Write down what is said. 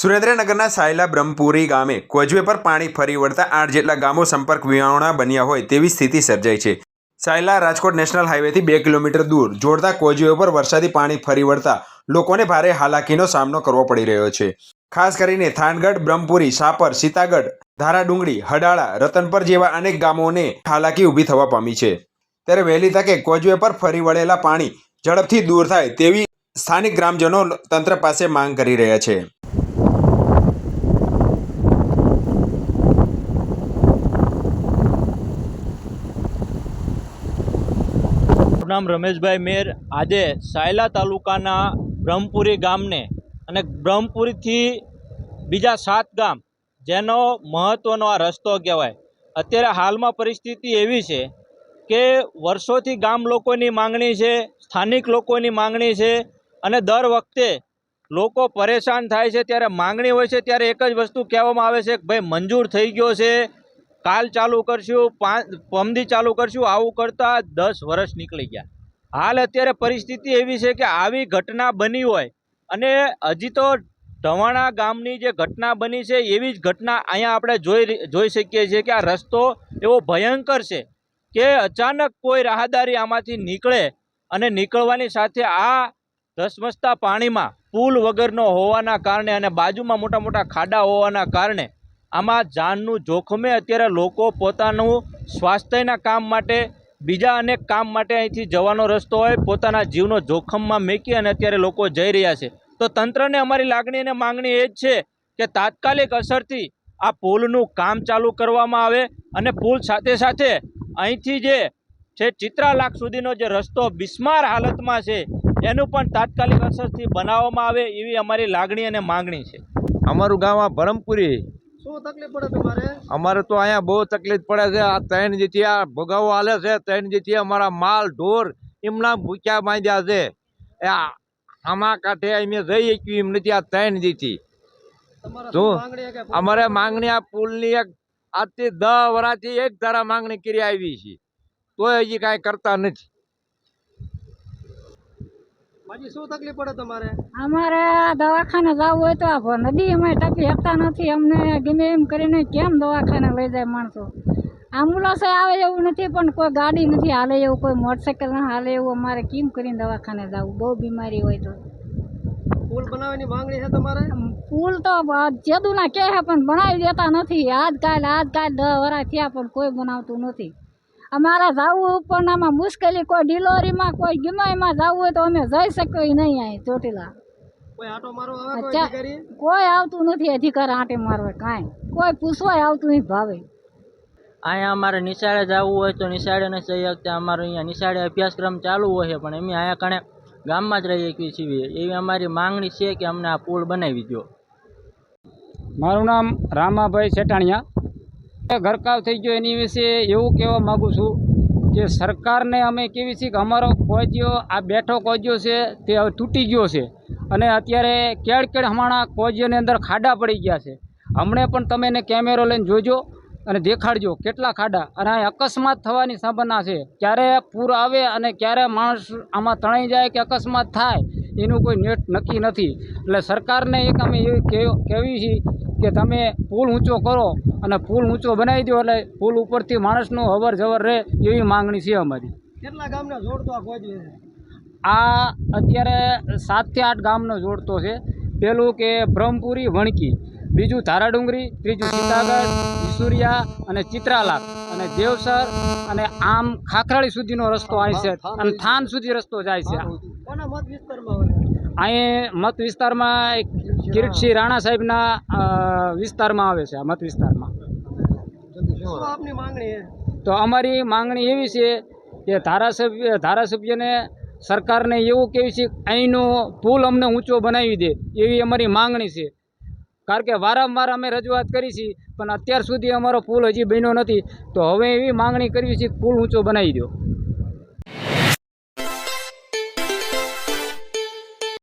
સુરેન્દ્રનગરના સાયલા બ્રહ્મપુરી ગામે કોઝવે પર પાણી ફરી વળતા આઠ જેટલા ગામો સંપર્ક વિહોણા બન્યા હોય તેવી સ્થિતિ સર્જાઈ છે. સાયલા રાજકોટ નેશનલ હાઈવેથી બે કિલોમીટર દૂર જોડતા કોઝવે પર વરસાદી પાણી ફરી વળતા લોકોને ભારે હાલાકીનો સામનો કરવો પડી રહ્યો છે. ખાસ કરીને થાનગઢ, બ્રહ્મપુરી, સાપર, સીતાગઢ, ધારાડુંગળી, હડાળા, રતનપર જેવા અનેક ગામોને હાલાકી ઊભી થવા પામી છે. ત્યારે વહેલી તકે કોઝવે પર ફરી વળેલા પાણી ઝડપથી દૂર થાય તેવી સ્થાનિક ગ્રામજનો તંત્ર પાસે માંગ કરી રહ્યા છે. મારું નામ રમેશભાઈ મેર. આજે સાયલા તાલુકાના બ્રહ્મપુરી ગામને અને બ્રહ્મપુરીથી બીજા સાત ગામ, જેનો મહત્ત્વનો આ રસ્તો કહેવાય. અત્યારે હાલમાં પરિસ્થિતિ એવી છે કે વર્ષોથી ગામ લોકોની માંગણી છે, સ્થાનિક લોકોની માંગણી છે અને દર વખતે લોકો પરેશાન થાય છે. ત્યારે માંગણી હોય છે, ત્યારે એક જ વસ્તુ કહેવામાં આવે છે કે ભાઈ મંજૂર થઈ ગયો છે કાલ ચાલુ કરશું, પાંચ, પમદી ચાલુ કરશું, આવું કરતાં દસ વર્ષ નીકળી ગયા. હાલ અત્યારે પરિસ્થિતિ એવી છે કે આવી ઘટના બની હોય અને હજી તો ઢવાણા ગામની જે ઘટના બની છે, એવી જ ઘટના અહીંયા આપણે જોઈ જોઈ શકીએ છીએ કે આ રસ્તો એવો ભયંકર છે કે અચાનક કોઈ રાહદારી આમાંથી નીકળે અને નીકળવાની સાથે આ ધસમસતા પાણીમાં પુલ વગરનો હોવાના કારણે અને બાજુમાં મોટા મોટા ખાડા હોવાના કારણે આમાં જાનનું જોખમે અત્યારે લોકો પોતાનું સ્વાસ્થ્યના કામ માટે, બીજા અનેક કામ માટે અહીંથી જવાનો રસ્તો હોય, પોતાના જીવનો જોખમમાં મેકી અને અત્યારે લોકો જઈ રહ્યા છે. તો તંત્રને અમારી લાગણી અને માંગણી એ જ છે કે તાત્કાલિક અસરથી આ પુલનું કામ ચાલુ કરવામાં આવે અને પુલ સાથે સાથે અહીંથી જે છે ચિત્રાલાખ સુધીનો જે રસ્તો બિસ્માર હાલતમાં છે, એનું પણ તાત્કાલિક અસરથી બનાવવામાં આવે એવી અમારી લાગણી અને માંગણી છે. અમારું ગામ આ ભરમપુરી શું તકલીફ પડે તમારે? અમારે તો અહીંયા બહુ તકલીફ પડે છે. આ ત્રણ આ ભોગાવો હાલે છે ત્રણ જેથી અમારા માલ ઢોર એમના ભૂખ્યા બાંધ્યા છે. આ આમાં કાંઠે અમે જઈ શક્યું એમ નથી આ ત્રણ જેથી જો. શું અમારે માંગણી આ પુલની એક આજથી દસ વર્ષથી એક ધારા માંગણી કરી આવી છે. તોય હજી કાંઈ કરતા નથી. બાજી શું તકલીફ પડે તમારે? અમારે દવાખાને જવું હોય તો આ નદી અમે ટપી શકતા નથી. અમને ગમે એમ કરીને કેમ દવાખાને લઈ જાય માણસો? એમ્બ્યુલન્સ આવે એવું નથી પણ કોઈ ગાડી નથી હાલે એવું કોઈ મોટરસાઇકલ ના હાલે એવું. અમારે કેમ કરીને દવાખાને જવું? બહુ બીમારી હોય તો. પુલ બનાવવાની માંગણી છે તમારે? પુલ તો જેદુના કહે છે પણ બનાવી દેતા નથી. આજ કાલ આજ કાલ દસ વર્ષ થયા પણ કોઈ બનાવતું નથી. અમારે જવું ઉપરનામાં મુશ્કેલી કોઈ ડિલોરીમાં કોઈ ગમે એમાં જવું હોય તો અમે જઈ શકીએ નહીં અહીં ચોટીલા. કોઈ આવતું નથી અધિકાર આંટે મારવા કાંઈ. કોઈ પૂછવાય આવતું નહીં ભાવે. અહીંયા અમારે નિશાળે જવું હોય તો નિશાળે નહીં જઈ શકતા અમારો અહીંયા નિશાળે અભ્યાસક્રમ ચાલુ હોય છે પણ અમે અહીંયા કણે ગામમાં જ રહી શકીએ છીએ. એવી અમારી માંગણી છે કે અમને આ પુલ બનાવી દો મારું નામ રામાભાઈ સેટાણિયા એ ઘરકાવ થઈ ગયો એની વિશે એવું કહેવા માગું છું કે સરકારને અમે કેવી છીએ કે અમારો કોજિયો, આ બેઠો કોજિયો છે તે હવે તૂટી ગયો છે. અને અત્યારે કેળ કેળ હમણાં કોજિયોની અંદર ખાડા પડી ગયા છે. હમણે પણ તમે એને કેમેરો લઈને જોજો અને દેખાડજો કેટલા ખાડા. અને આ અકસ્માત થવાની સંભાવના છે. ક્યારે પૂર આવે અને ક્યારે માણસ આમાં તણાઈ જાય કે અકસ્માત થાય એનું કોઈ નેટ નક્કી નથી. એટલે સરકારને એક અમે એવી કહેવું છીએ કે તમે પુલ ઊંચો કરો અને પુલ ઊંચો બનાવી દો એટલે પુલ ઉપરથી માણસનું અવર જવર રહે એવી માંગણી છે અમારી. કેટલા ગામને જોડતો આ કોઈ આ અત્યારે સાતથી આઠ ગામનો જોડતો છે. પેલું કે બ્રહ્મપુરી વણકી બીજું ધારાડુંગરી ત્રીજું સીતાગઢ ઈસુરિયા અને ચિત્રાલાલ. અને દેવસર અને આમ ખાખરાળી સુધીનો રસ્તો અહીં છે અને થાન સુધી રસ્તો જાય છે. અહીં મત વિસ્તારમાં એક કિરીટસિંહ રાણા સાહેબના વિસ્તારમાં આવે છે આ મત વિસ્તારમાં. તો અમારી માંગણી એવી છે કે ધારાસભ્ય ધારાસભ્યને સરકારને એવું કહેવી છે કે અહીંનો પુલ અમને ઊંચો બનાવી દે એવી અમારી માંગણી છે. કારણ કે વારંવાર અમે રજૂઆત કરી છે પણ અત્યાર સુધી અમારો પુલ હજી બન્યો નથી. તો હવે એવી માંગણી કરવી છે પુલ ઊંચો બનાવી દો.